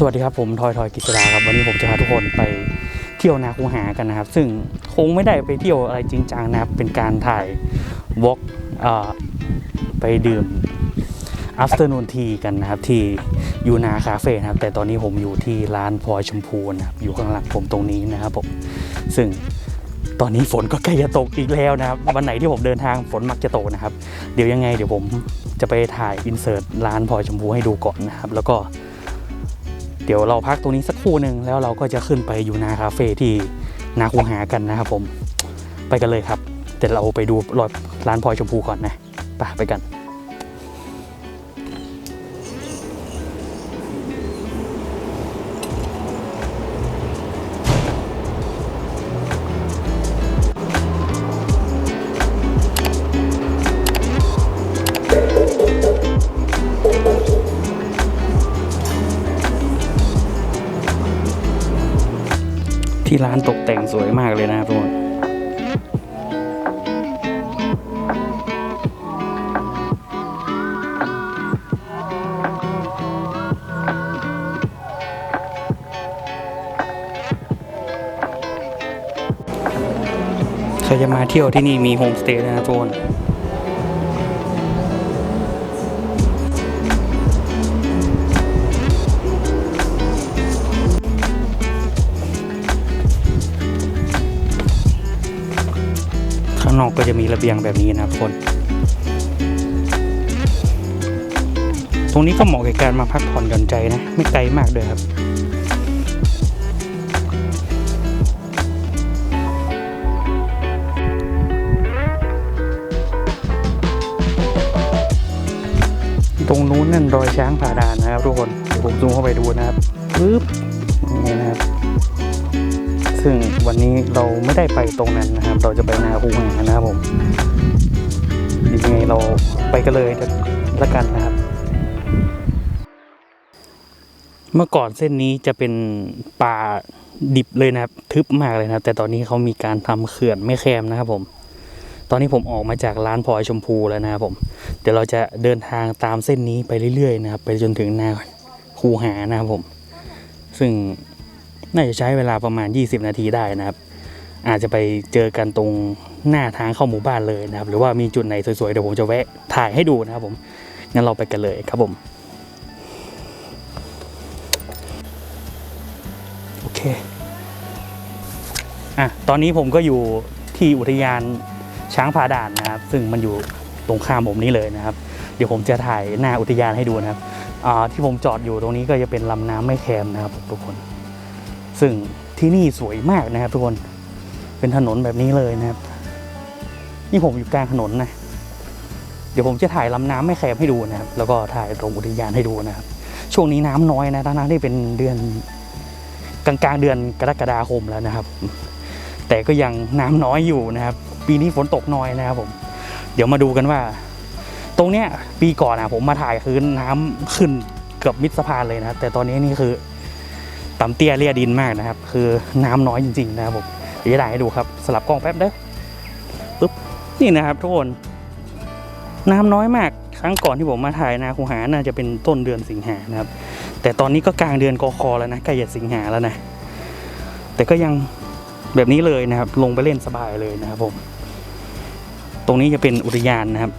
สวัสดีครับผมทอยทอยกิษดาครับวันนี้ผมจะพาทุกคนไปเที่ยวนาคูหากันนะครับ ซึ่งคงไม่ได้ไปเที่ยวอะไรจริงจังนะครับเป็นการถ่ายวอล์กไปดื่ม afternoon tea กันนะครับที่ยูนาคาเฟ่นะครับ แต่ตอนนี้ผมอยู่ที่ร้านพลอยชมพูนะครับอยู่ข้างหลังผมตรงนี้นะครับผมซึ่งตอนนี้ฝนก็ใกล้จะตกอีกแล้วนะครับ วันไหนที่ผมเดินทางฝนมักจะตกนะครับ เดี๋ยวยังไงเดี๋ยวผมจะไปถ่ายอินเสิร์ตร้านพลอยชมพูให้ดูก่อนนะครับ แล้วก็ เดี๋ยวเราพักตรงนี้สักครู่หนึ่งแล้วเราก็จะขึ้นไปอยู่นาคาเฟ่ที่นาคูหากันนะครับผม ไปกันเลยครับ แต่เราไปดูรอยร้านพลอยชมพูก่อนนะไปไปกัน ที่ร้านตกแต่งสวยมากเลยนะครับทุกคนใครจะมาเที่ยวที่นี่มีโฮมสเตย์นะทุกคนางนอกก็จะมีระเบียงแบบนี้นะครับทุกคน ตรงนี้ก็เหมาะกับการมาพักผ่อนหย่อนใจนะ ไม่ไกลมากเลยครับตรงนู้นนั่นรอยช้างผ่าดานนะครับทุกคนเดี๋ยวผมซูมเข้าไปดูนะครับปึ๊บนี่นะครับ ซึ่งวันนี้เราไม่ได้ไปตรงนั้นนะครับ เราจะไปนาคูหานะครับผมยังไงเราไปกันเลยละกันนะครับ เมื่อก่อนเส้นนี้จะเป็นป่าดิบเลยนะครับ ทึบมากเลยนะครับ แต่ตอนนี้เขามีการทำเขื่อนไม่แคมนะครับผม ตอนนี้ผมออกมาจากร้านพลอยชมพูแล้วนะครับผม เดี๋ยวเราจะเดินทางตามเส้นนี้ไปเรื่อยๆนะครับ ไปจนถึงนาคูหานะครับผม ซึ่ง น่าจะใช้เวลาประมาณ 20 นาทีได้นะครับ อาจจะไปเจอกันตรงหน้าทางเข้าหมู่บ้านเลยนะครับ หรือว่ามีจุดไหนสวยๆ เดี๋ยวผมจะแวะถ่ายให้ดูนะครับผม งั้นเราไปกันเลยครับผม โอเค อะ ตอนนี้ผมก็อยู่ที่อุทยานช้างผาด่านนะครับ ซึ่งมันอยู่ตรงข้ามผมนี้เลยนะครับ เดี๋ยวผมจะถ่ายหน้าอุทยานให้ดูนะครับอ่าที่ผมจอดอยู่ตรงนี้ก็จะเป็นลำน้ำไม่แคมนะครับทุกคน ซึ่งที่นี่สวยมากนะครับทุกคนเป็นถนนแบบนี้เลยนะครับ นี่ผมอยู่กลางถนนนะ เดี๋ยวผมจะถ่ายลำน้ำไม่แคบให้ดูนะครับ แล้วก็ถ่ายตรงอุทยานให้ดูนะครับ ช่วงนี้น้ำน้อยนะทั้งที่เป็นเดือนกลางๆเดือนกรกฎาคมแล้วนะครับ แต่ก็ยังน้ำน้อยอยู่นะครับ ปีนี้ฝนตกน้อยนะครับผม เดี๋ยวมาดูกันว่า ตรงเนี้ยปีก่อนนะผมมาถ่ายคือน้ำขึ้นเกือบมิดสะพานเลยนะ แต่ตอนนี้นี่คือ ต่ำเตี้ยเลียดินมากนะครับ คือน้ำน้อยจริง ๆ นะครับผมเดี๋ยวจะถ่ายให้ดูครับ สลับกล้องแป๊บเด้อปึ๊บนี่นะครับทุกคนน้ำน้อยมากครั้งก่อนที่ผมมาถ่ายนาคูหาน่าจะเป็นต้นเดือนสิงหานะครับ แต่ตอนนี้ก็กลางเดือนกคแล้วนะใกล้จะสิงหาแล้วนะ แต่ก็ยังแบบนี้เลยนะครับ ลงไปเล่นสบายเลยนะครับผม ตรงนี้จะเป็นอุทยานนะครับ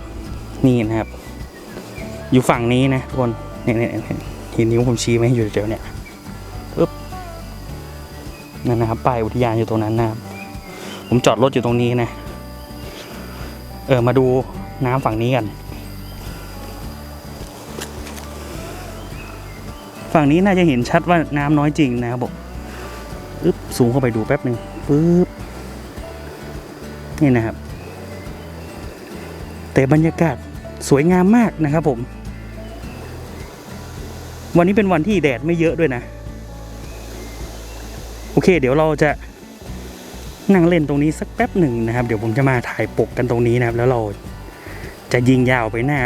นี่นะครับ อยู่ฝั่งนี้นะทุกคนเนี่ยเนี่ยเนี่ยเห็นนิ้วผมชี้ไหมอยู่เดี๋ยวเนี่ย นั่นนะครับป้ายอุทยานอยู่ตรงนั้นนะครับ ผมจอดรถอยู่ตรงนี้นะ เออมาดูน้ำฝั่งนี้กัน ฝั่งนี้น่าจะเห็นชัดว่าน้ำน้อยจริงนะครับผมอึ๊บสูงเข้าไปดูแป๊บหนึ่งปึ๊บนี่นะครับ แต่บรรยากาศสวยงามมากนะครับผม วันนี้เป็นวันที่แดดไม่เยอะด้วยนะ อเค เดี๋ยวเราจะนั่งเล่นตรงนี้สักแป๊บหนึ่งนะครับ เดี๋ยวผมจะมาถ่ายปกกันตรงนี้นะครับ แล้วเราจะยิงยาวไปหน้า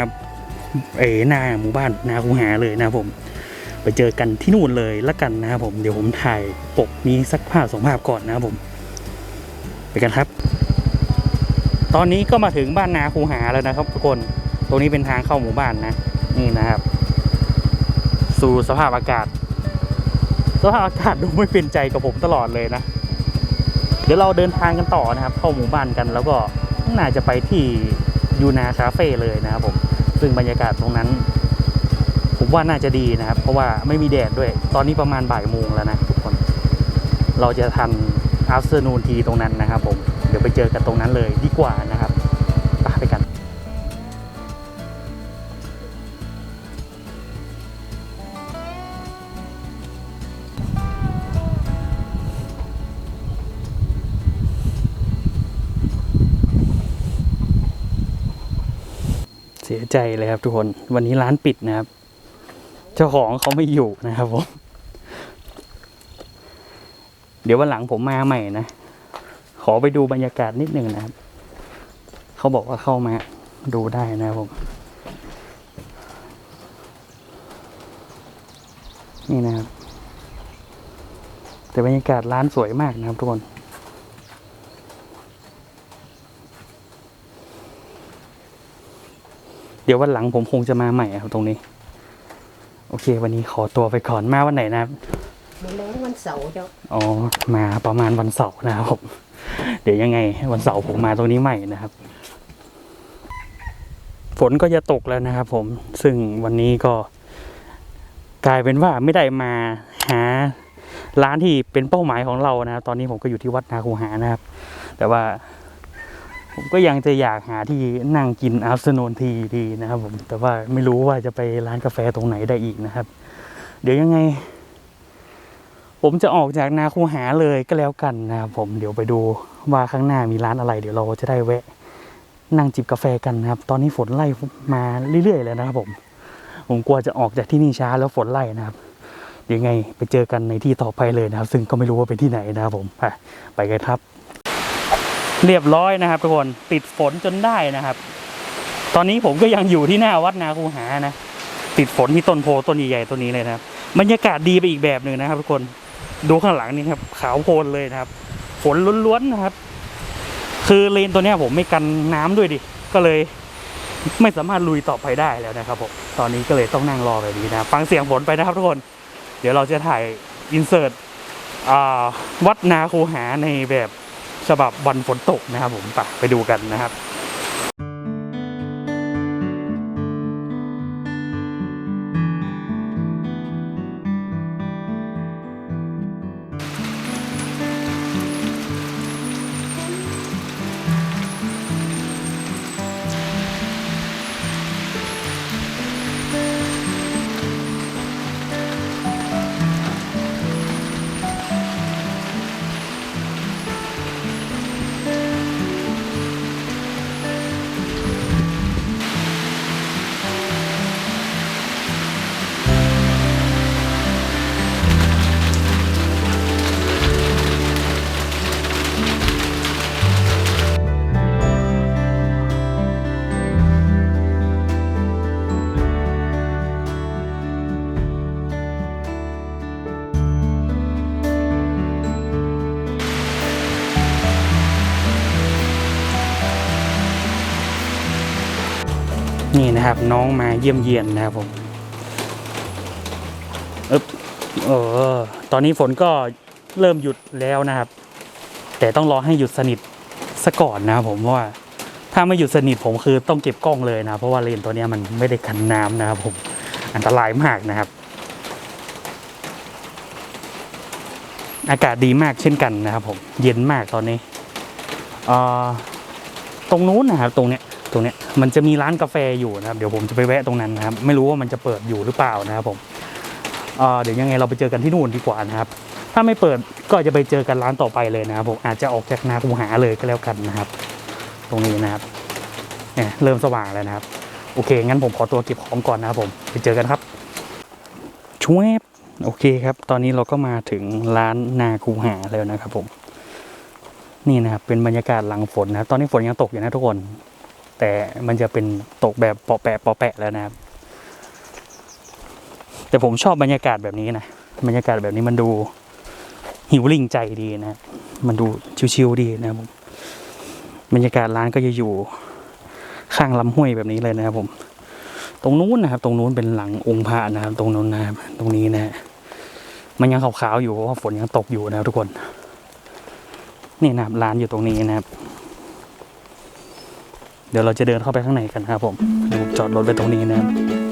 เอ๋หน้าหมู่บ้านนาคูหาเลยนะผม ไปเจอกันที่นู่นเลยละกันนะครับผมเดี๋ยวผมถ่ายปกนี้สักภาพสองภาพก่อนนะครับผม ไปกันครับ ตอนนี้ก็มาถึงบ้านนาคูหาแล้วนะครับทุกคนตรงนี้เป็นทางเข้าหมู่บ้านนะ นี่นะครับ สู่สภาพอากาศ สภาพอากาศดูไม่เป็นใจกับผมตลอดเลยนะ เดี๋ยวเราเดินทางกันต่อนะครับ เข้าหมู่บ้านกันแล้วก็น่าจะไปที่ยูนาคาเฟ่เลยนะครับผมซึ่งบรรยากาศตรงนั้น ผมว่าน่าจะดีนะครับ เพราะว่าไม่มีแดดด้วย ตอนนี้ประมาณบ่ายโมงแล้วนะทุกคน เราจะทัน afternoon tea ตรงนั้นนะครับผมเดี๋ยวไปเจอกันตรงนั้นเลยดีกว่านะครับ สียใจเลยครับทุกคนวันนี้ร้านปิดนะครับ เจ้าของเขาไม่อยู่นะครับผม เดี๋ยววันหลังผมมาใหม่นะ ขอไปดูบรรยากาศนิดหนึ่งนะครับ เขาบอกว่าเข้ามาดูได้นะครับผม นี่นะครับ แต่บรรยากาศร้านสวยมากนะครับทุกคน เดี๋ยววันหลังผมคงจะมาใหม่ครับตรงนี้ โอเค วันนี้ขอตัวไปก่อนมาวันไหนนะครับมื้อแรงวันเสาร์เจ้าอ๋อมาประมาณวันเสาร์นะครับผมเดี๋ยวยังไง วันเสาร์ผมมาตรงนี้ใหม่นะครับ ฝนก็จะตกแล้วนะครับ ผมซึ่งวันนี้ก็ กลายเป็นว่าไม่ได้มาหาร้านที่เป็นเป้าหมายของเรานะครับ ตอนนี้ผมก็อยู่ที่วัดนาคูหานะครับ แต่ว่า ผมก็ยังจะอยากหาที่นั่งกินอัฟเ n นนทีดีนะครับผมแต่ว่าไม่รู้ว่าจะไปร้านกาแฟตรงไหนได้อีกนะครับ เดี๋ยวยังไง ผมจะออกจากนาคูหาเลยก็แล้วกันนะครับผมเดี๋ยวไปดูว่าข้างหน้ามีร้านอะไร เดี๋ยวเราจะได้แวะ นั่งจิบกาแฟกันนะครับ ตอนนี้ฝนไล่มาเรื่อยๆเลยนะครับผม ผมกลัวจะออกจากที่นี่ช้าแล้วฝนไล่นะครับยวยังไงไปเจอกันในที่ต่อไปเลยนะครับ ซึ่งก็ไม่รู้ว่าเป็นที่ไหนนะครับผมไปไปกันครับ เรียบร้อยนะครับทุกคนติดฝนจนได้นะครับ ตอนนี้ผมก็ยังอยู่ที่หน้าวัดนาคูหานะ ติดฝนที่ต้นโพต้นใหญ่ๆต้นนี้เลยนะครับบรรยากาศดีไปอีกแบบหนึ่งนะครับ ทุกคนดูข้างหลังนี่ครับ ขาวโพลนเลยนะครับ ฝนล้วนๆนะครับ คือเลนตัวนี้ผมไม่กันน้ำด้วยดิก็เลย ไม่สามารถลุยต่อไปได้แล้วนะครับผมตอนนี้ก็เลยต้องนั่งรอแบบนี้นะฟังเสียงฝนไปนะครับทุกคน เดี๋ยวเราจะถ่ายอินเสิร์ตวัดนาคูหาในแบบ ฉบับวันฝนตกนะครับผมไปดูกันนะครับ นะครับ น้องมาเยี่ยมเยียนนะครับผมเอบเออตอนนี้ฝนก็เริ่มหยุดแล้วนะครับ แต่ต้องรอให้หยุดสนิทซะก่อนนะครับผมว่า ถ้าไม่หยุดสนิทผมคือต้องเก็บกล้องเลยนะ เพราะว่าเลนตัวนี้มันไม่ได้กันน้ำนะครับผมอันตรายมากนะครับ อากาศดีมากเช่นกันนะครับผม เย็นมากตอนนี้ออตรงนู้นนะครับ ตรงเนี้ย ตรงนี้มันจะมีร้านกาแฟอยู่นะครับ เดี๋ยวผมจะไปแวะตรงนั้นนะครับ ไม่รู้ว่ามันจะเปิดอยู่หรือเปล่านะครับผมเเดี๋ยวยังไงเราไปเจอกันที่นู่นดีกว่านะครับ ถ้าไม่เปิดก็จะไปเจอกันร้านต่อไปเลยนะครับผมอาจจะออกจากนาคูหาเลยก็แล้วกันนะครับ ตรงนี้นะครับเนี่ยเริ่มสว่างแล้วนะครับ โอเค งั้นผมขอตัวเก็บของก่อนนะครับผมไปเจอกันครับช่วยโอเคครับ ตอนนี้เราก็มาถึงร้านนาคูหาแล้วนะครับผมนี่นะครับเป็นบรรยากาศหลังฝนนะครับ ตอนนี้ฝนยังตกอยู่นะทุกคน แต่มันจะเป็นตกแบบเปาะแปะเปาะแปะแล้วนะครับ แต่ผมชอบบรรยากาศแบบนี้นะบรรยากาศแบบนี้มันดูหิวลิงใจดีนะมันดูชิวๆดีนะครับผมบรรยากาศร้านก็จะอยู่ข้างลำห้วยแบบนี้เลยนะครับผม ตรงนู้นนะครับ ตรงนู้นเป็นหลังองค์พระนะครับ ตรงนู้นนะครับตรงนี้นะฮะมันยังขาวๆอยู่เพราะว่าฝนยังตกอยู่นะครับทุกคน นี่นะครับร้านอยู่ตรงนี้นะครับ เดี๋ยวเราจะเดินเข้าไปข้างในกันครับผมจอดรถไปตรงนี้นะครับ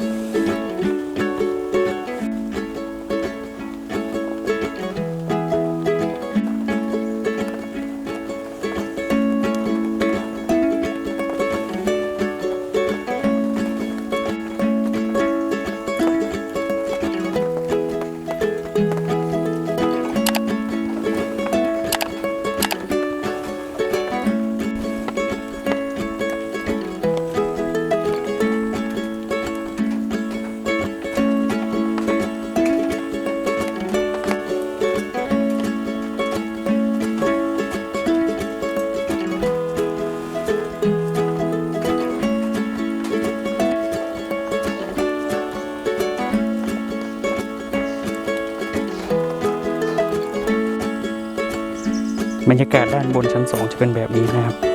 บรรยากาศด้านบนชั้นสองจะเป็นแบบนี้นะครับ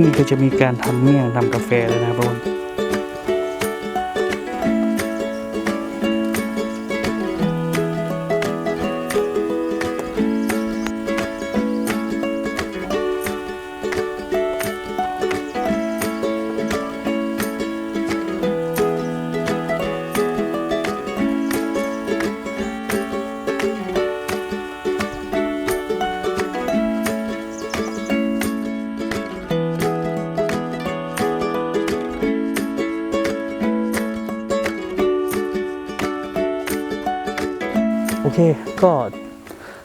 ที่นี่ก็จะมีการทำเมี่ยงทำกาแฟเลยนะครับทุกคน เคก็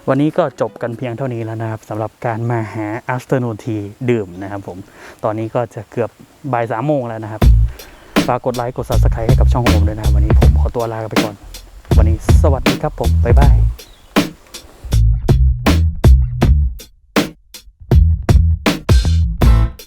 วันนี้ก็จบกันเพียงเท่านี้แล้วนะครับสำหรับการมาหา afternoon tea ดื่มนะครับผม ตอนนี้ก็จะเกือบบ่ายสามโมงแล้วนะครับ ฝากกดไลค์กด subscribe ให้กับช่องของผมด้วยนะครับ วันนี้ผมขอตัวลาไปก่อน วันนี้สวัสดีครับผม บ๊ายบาย